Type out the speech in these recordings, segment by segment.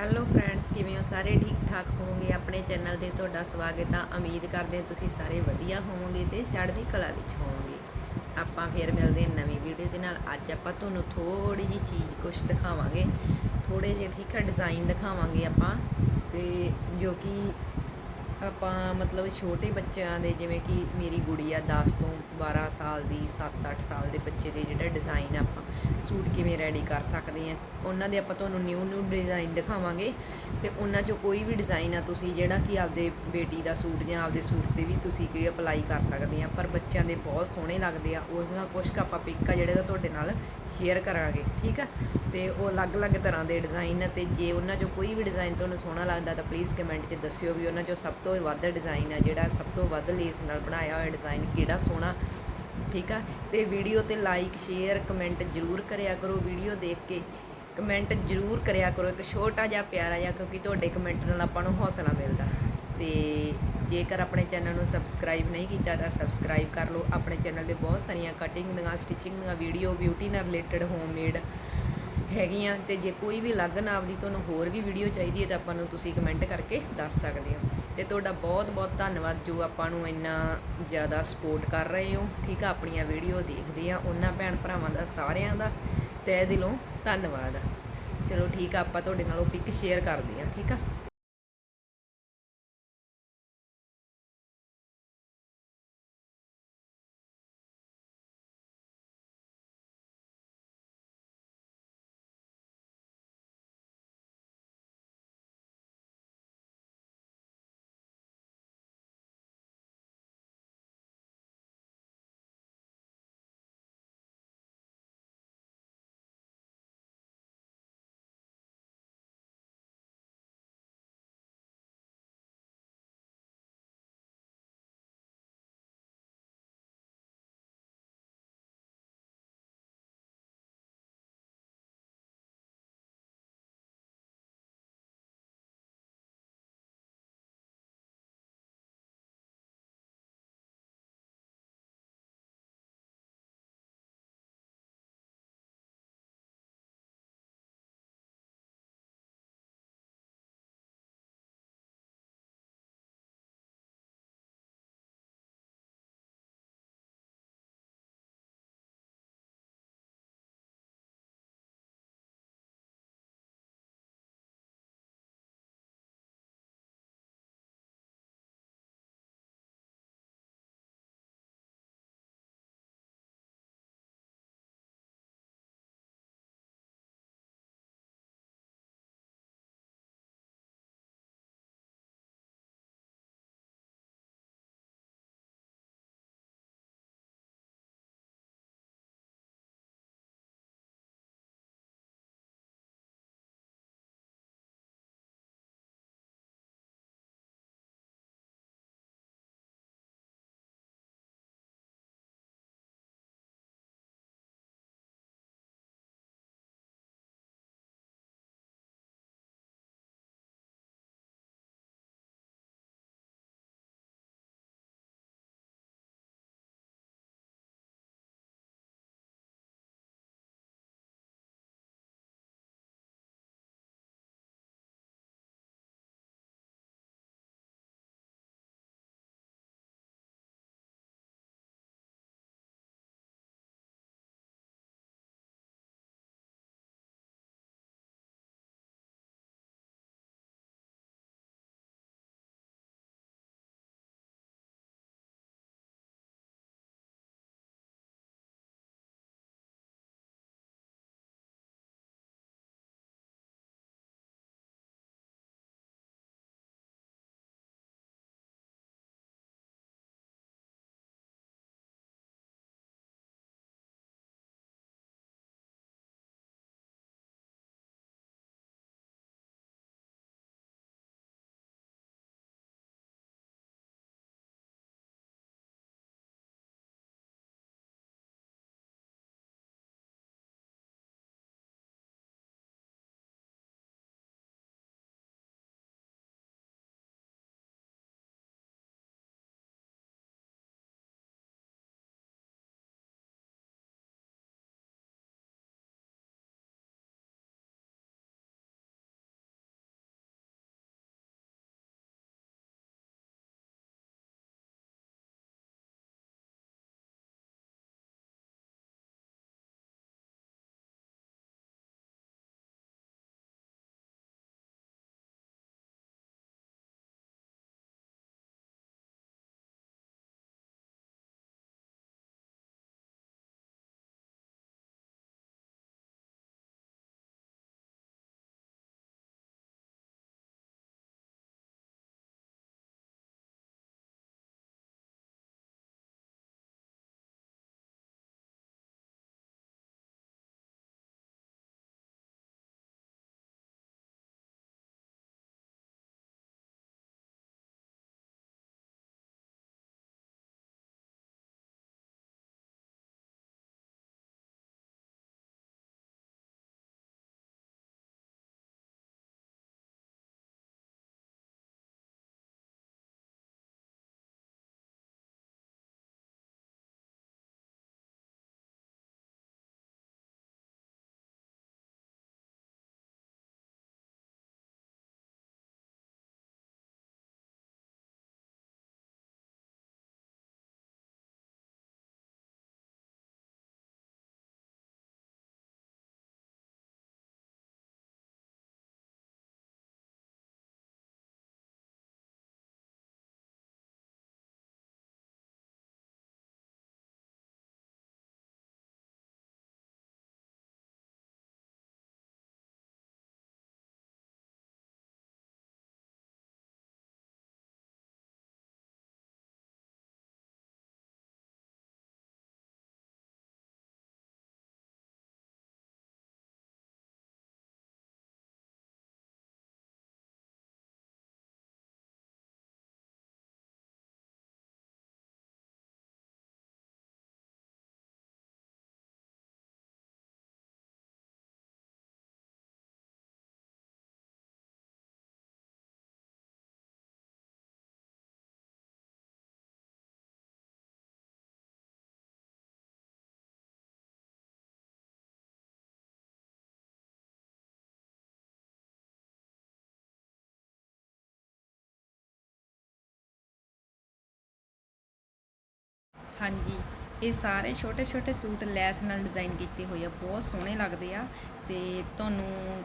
Hello friends ਕਿਵੇਂ ਹੋ? ਸਾਰੇ ਠੀਕ ਠਾਕ ਹੋਵੋਗੇ? ਆਪਣੇ ਚੈਨਲ ਤੇ ਤੁਹਾਡਾ ਸਵਾਗਤ ਆ। ਉਮੀਦ ਕਰਦੇ ਹਾਂ ਤੁਸੀਂ ਸਾਰੇ ਵਧੀਆ ਹੋਵੋਗੇ ਤੇ ਚੜ੍ਹਦੀ ਕਲਾ ਵਿੱਚ ਹੋਵੋਗੇ। ਆਪਾਂ ਫੇਰ ਮਿਲਦੇ ਹਾਂ ਨਵੀਂ ਵੀਡੀਓ ਦੇ ਨਾਲ। ਅੱਜ ਆਪਾਂ ਤੁਹਾਨੂੰ ਥੋੜੀ ਜੀ ਚੀਜ਼ ਕੁਝ ਦਿਖਾਵਾਂਗੇ। ਥੋੜੇ ਜਿਹੇ ਠੀਕ ਆ ਡਿਜ਼ਾਈਨ ਦਿਖਾਵਾਂਗੇ ਆਪਾਂ। ਤੇ ਜੋ ਕਿ ਆਪਾਂ ਮਤਲਬ ਛੋਟੇ ਬੱਚਿਆਂ ਦੇ ਜਿਵੇਂ ਕਿ ਮੇਰੀ ਗੁੜੀ ਆ 10 ਤੋਂ 12 ਸਾਲ ਦੀ 7-8 ਸਾਲ ਦੇ ਬੱਚੇ ਦੇ ਜਿਹੜਾ ਡਿਜ਼ਾਈਨ ਆਪਾਂ ਸੂਟ ਕਿਵੇਂ ਰੈਡੀ ਕਰ ਸਕਦੇ ਆ, ਉਹਨਾਂ ਦੇ ਆਪਾਂ ਤੁਹਾਨੂੰ ਨਿਊ ਨਿਊ ਡਿਜ਼ਾਈਨ ਦਿਖਾਵਾਂਗੇ। ਤੇ ਉਹਨਾਂ ਚੋਂ ਕੋਈ ਵੀ ਡਿਜ਼ਾਈਨ ਆ ਤੁਸੀਂ ਜਿਹੜਾ ਕਿ ਆਪਦੇ ਬੇਟੀ ਦਾ ਸੂਟ ਜਾਂ ਆਪਦੇ ਸੂਟ ਤੇ ਵੀ ਤੁਸੀਂ ਕੀ ਅਪਲਾਈ ਕਰ ਸਕਦੇ ਆ, ਪਰ ਬੱਚਿਆਂ ਦੇ ਬਹੁਤ ਸੋਹਣੇ ਲੱਗਦੇ ਆ। ਉਸ ਨਾਲ ਕੁਝ ਕੁ ਆਪਾਂ ਪਿਕ ਆ ਜਿਹੜੇ ਤੁਹਾਡੇ ਨਾਲ ਸ਼ੇਅਰ ਕਰਾਂਗੇ, ਠੀਕ ਆ? ਤੇ ਉਹ ਅਲੱਗ-ਅਲੱਗ ਤਰ੍ਹਾਂ ਦੇ ਡਿਜ਼ਾਈਨ ਆ ਤੇ ਜੇ ਉਹਨਾਂ ਚੋਂ ਕੋਈ ਵੀ ਡਿਜ਼ਾਈਨ ਤੁਹਾਨੂੰ ਸੋਹਣਾ ਲੱਗਦਾ ਤਾਂ ਪਲੀਜ਼ ਕਮੈਂਟ 'ਚ ਦੱਸਿਓ ਵੀ ਉਹਨਾਂ ਚੋਂ ਸਭ ਤੋਂ ਵੱਧ ਡਿਜ਼ਾਈਨ ਆ ਜਿਹੜਾ ਸਭ ਤੋਂ ਵੱਧ ਲੇਸ ਨਾਲ ਬਣਾਇਆ ਹੋਇਆ ਡਿਜ਼ਾਈਨ ਕਿਹੜਾ ਸੋਹਣਾ, ਠੀਕ ਆ? ਤੇ ਵੀਡੀਓ ਤੇ ਲਾਈਕ ਸ਼ੇਅਰ ਕਮੈਂਟ ਜ਼ਰੂਰ ਕਰਿਆ ਕਰੋ ਵੀਡੀਓ ਦੇਖ ਕੇ। ਕਮੈਂਟ ਜ਼ਰੂਰ ਕਰਿਆ ਕਰੋ, ਇੱਕ ਛੋਟਾ ਜਿਹਾ ਪਿਆਰਾ ਜਿਹਾ, ਕਿਉਂਕਿ ਤੁਹਾਡੇ ਕਮੈਂਟ ਨਾਲ ਆਪਾਂ ਨੂੰ ਹੌਸਲਾ ਮਿਲਦਾ। ਤੇ ਜੇਕਰ ਆਪਣੇ ਚੈਨਲ ਨੂੰ ਸਬਸਕ੍ਰਾਈਬ ਨਹੀਂ ਕੀਤਾ ਤਾਂ ਸਬਸਕ੍ਰਾਈਬ ਕਰ ਲਓ। ਆਪਣੇ ਚੈਨਲ ਤੇ ਬਹੁਤ ਸਾਰੀਆਂ ਕਟਿੰਗ ਦੀਆਂ ਸਟਿਚਿੰਗ ਦੀਆਂ ਵੀਡੀਓ ਬਿਊਟੀ ਨਾਲ ਰਿਲੇਟਡ ਹੋਮਮੇਡ ਹੈਗੀਆਂ। ਤੇ ਜੇ ਕੋਈ ਵੀ ਅਲੱਗ ਨਾਮ ਦੀ ਤੁਹਾਨੂੰ ਹੋਰ ਵੀ ਵੀਡੀਓ ਚਾਹੀਦੀ ਹੈ ਤਾਂ ਆਪਾਂ ਨੂੰ ਤੁਸੀਂ ਕਮੈਂਟ ਕਰਕੇ ਦੱਸ ਸਕਦੇ ਹੋ। ਤੇ ਤੁਹਾਡਾ ਬਹੁਤ ਬਹੁਤ ਧੰਨਵਾਦ ਜੋ ਆਪਾਂ ਨੂੰ ਇੰਨਾ ਜ਼ਿਆਦਾ ਸਪੋਰਟ ਕਰ ਰਹੇ ਹੋ। ਠੀਕ ਆ, ਆਪਣੀਆਂ ਵੀਡੀਓ ਦੇਖਦੇ ਆ, ਉਹਨਾਂ ਭੈਣ ਭਰਾਵਾਂ ਦਾ, ਸਾਰਿਆਂ ਦਾ। ਤਹਿ ਦਿਲੋਂ ਧੰਨਵਾਦ। ਚਲੋ ਠੀਕ ਆ, ਆਪਾਂ ਤੁਹਾਡੇ ਨਾਲ ਉਹ ਪਿਕ ਸ਼ੇਅਰ ਕਰਦੇ ਆ, ਠੀਕ ਆ? ਹਾਂਜੀ, ਇਹ ਸਾਰੇ ਛੋਟੇ ਛੋਟੇ ਸੂਟ ਲੈਸ ਨਾਲ ਡਿਜ਼ਾਈਨ ਕੀਤੇ ਹੋਏ ਆ, ਬਹੁਤ ਸੋਹਣੇ ਲੱਗਦੇ ਆ ਤੇ ਤੁਹਾਨੂੰ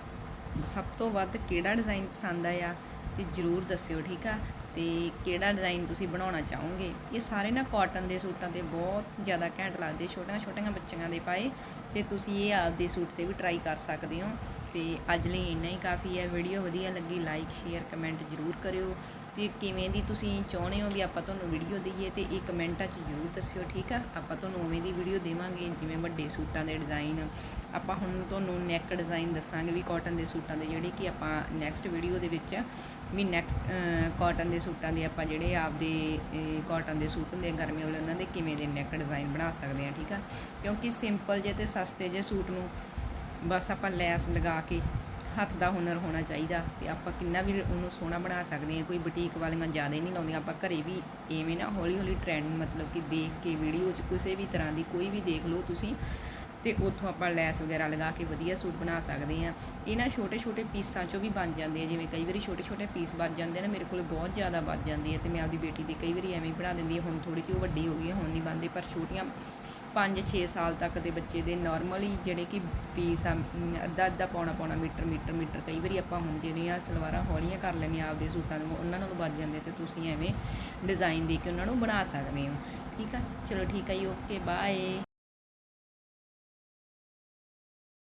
ਸਭ ਤੋਂ ਵੱਧ ਕਿਹੜਾ ਡਿਜ਼ਾਈਨ ਪਸੰਦ ਆਇਆ ਤੇ ਜਰੂਰ ਦੱਸਿਓ, ਠੀਕ ਆ? ਤੇ ਕਿਹੜਾ ਡਿਜ਼ਾਈਨ ਤੁਸੀਂ ਬਣਾਉਣਾ ਚਾਹੋਗੇ? ਇਹ ਸਾਰੇ ਨਾ ਕਾਟਨ ਦੇ ਸੂਟਾਂ ਤੇ ਬਹੁਤ ਜ਼ਿਆਦਾ ਘੈਂਟ ਲੱਗਦੇ ਛੋਟੀਆਂ ਛੋਟੀਆਂ ਬੱਚੀਆਂ ਦੇ ਪਾਏ ਤੇ ਤੁਸੀਂ ਇਹ ਆਪਦੇ ਸੂਟ ਤੇ ਵੀ ਟਰਾਈ ਕਰ ਸਕਦੇ ਹੋ। ਤੇ ਅੱਜ ਲਈ ਇੰਨਾ ਹੀ। ਕਾਫੀ ਹੈ। ਵੀਡੀਓ ਵਧੀਆ ਲੱਗੀ ਲਾਈਕ ਸ਼ੇਅਰ ਕਮੈਂਟ ਜਰੂਰ ਕਰਿਓ। ਤੇ ਕਿਵੇਂ ਦੀ ਤੁਸੀਂ ਚਾਹੁੰਦੇ ਹੋ ਵੀ ਆਪਾਂ ਤੁਹਾਨੂੰ ਵੀਡੀਓ ਦਈਏ ਤੇ ਇਹ ਕਮੈਂਟਾਂ 'ਚ ਜਰੂਰ ਦੱਸਿਓ, ਠੀਕ ਆ? ਆਪਾਂ ਤੁਹਾਨੂੰ ਉਵੇਂ ਦੀ ਵੀਡੀਓ ਦੇਵਾਂਗੇ, ਜਿਵੇਂ ਵੱਡੇ ਸੂਟਾਂ ਦੇ ਡਿਜ਼ਾਈਨ ਆਪਾਂ ਹੁਣ ਤੁਹਾਨੂੰ ਨੈਕ ਡਿਜ਼ਾਈਨ ਦੱਸਾਂਗੇ ਵੀ ਕਾਟਨ ਦੇ ਸੂਟਾਂ ਦੇ, ਜਿਹੜੇ ਕਿ ਆਪਾਂ ਨੈਕਸਟ ਵੀਡੀਓ ਦੇ ਵਿੱਚ ਵੀ ਨੈਕਸਟ ਕਾਟਨ ਦੇ ਸੂਟਾਂ ਦੇ ਆਪਾਂ ਜਿਹੜੇ ਆਪਦੇ ਕਾਟਨ ਦੇ ਸੂਟ ਹੁੰਦੇ ਆ ਗਰਮੀਆਂ ਵਾਲੇ, ਉਹਨਾਂ ਦੇ ਕਿਵੇਂ ਦੇ ਨੈਕ ਡਿਜ਼ਾਈਨ ਬਣਾ ਸਕਦੇ ਆ, ਠੀਕ ਆ? ਕਿਉਂਕਿ ਸਿੰਪਲ ਜੇ ਤੇ ਸਸਤੇ ਜੇ ਸੂਟ ਨੂੰ ਬਸ ਆਪਾਂ ਲੈਸ ਲਗਾ ਕੇ ਹੱਥ ਦਾ ਹੁਨਰ ਹੋਣਾ ਚਾਹੀਦਾ ਤੇ ਆਪਾਂ ਕਿੰਨਾ ਵੀ ਉਹਨੂੰ ਸੋਹਣਾ ਬਣਾ ਸਕਦੇ ਹਾਂ, ਕੋਈ ਬੁਟੀਕ ਵਾਲੀਆਂ ਜ਼ਿਆਦਾ ਨਹੀਂ ਲਾਉਂਦੀਆਂ, ਆਪਾਂ ਘਰੇ ਵੀ ਐਵੇਂ ਨਾ ਹੌਲੀ ਹੌਲੀ ਟ੍ਰੈਂਡ ਮਤਲਬ ਕਿ ਦੇਖ ਕੇ ਵੀਡੀਓ 'ਚ ਕਿਸੇ ਵੀ ਤਰ੍ਹਾਂ ਦੀ ਕੋਈ ਵੀ ਦੇਖ ਲਓ ਤੁਸੀਂ ਤੇ ਉੱਥੋਂ ਆਪਾਂ ਲੈਸ ਵਗੈਰਾ ਲਗਾ ਕੇ ਵਧੀਆ ਸੂਟ ਬਣਾ ਸਕਦੇ ਆ ਇਹਨਾਂ ਛੋਟੇ ਛੋਟੇ ਪੀਸਾਂ 'ਚੋਂ ਵੀ ਬਣ ਜਾਂਦੇ ਆ, ਜਿਵੇਂ ਕਈ ਵਾਰੀ ਛੋਟੇ ਛੋਟੇ ਪੀਸ ਬਣ ਜਾਂਦੇ ਨੇ, ਮੇਰੇ ਕੋਲ ਬਹੁਤ ਜ਼ਿਆਦਾ ਬਚ ਜਾਂਦੇ ਆ ਤੇ ਮੈਂ ਆਪਦੀ ਬੇਟੀ ਦੀ ਕਈ ਵਾਰੀ ਐਵੇਂ ਬਣਾ ਦਿੰਦੀ ਆ ਹੁਣ ਥੋੜੀ ਜਿਹੀ ਉਹ ਵੱਡੀ ਹੋ ਗਈ ਹੈ, ਹੁਣ ਨਹੀਂ ਬਣਦੇ, ਪਰ ਛੋਟੀਆਂ 5-6 ਸਾਲ ਤੱਕ ਦੇ ਬੱਚੇ ਦੇ ਨਾਰਮਲੀ ਜਿਹੜੇ ਕਿ ਪੀਸ ਆ ਅੱਧਾ ਅੱਧਾ ਪੌਣਾ ਪੌਣਾ ਮੀਟਰ ਮੀਟਰ ਮੀਟਰ ਕਈ ਵਾਰੀ ਆਪਾਂ ਹੁਣ ਜਿਹੜੀਆਂ ਸਲਵਾਰਾਂ ਹੌਲੀਆਂ ਕਰ ਲੈਣੀਆਂ ਆਪਦੇ ਸੂਟਾਂ ਦੇ, ਉਹਨਾਂ ਨਾਲੋਂ ਵੱਧ ਜਾਂਦੇ ਤੇ ਤੁਸੀਂ ਐਵੇਂ ਡਿਜ਼ਾਈਨ ਦੇ ਕੇ ਉਹਨਾਂ ਨੂੰ ਬਣਾ ਸਕਦੇ ਹੋ। ਠੀਕ ਆ? ਚਲੋ ਠੀਕ ਆ ਜੀ ਓਕੇ ਬਾਏ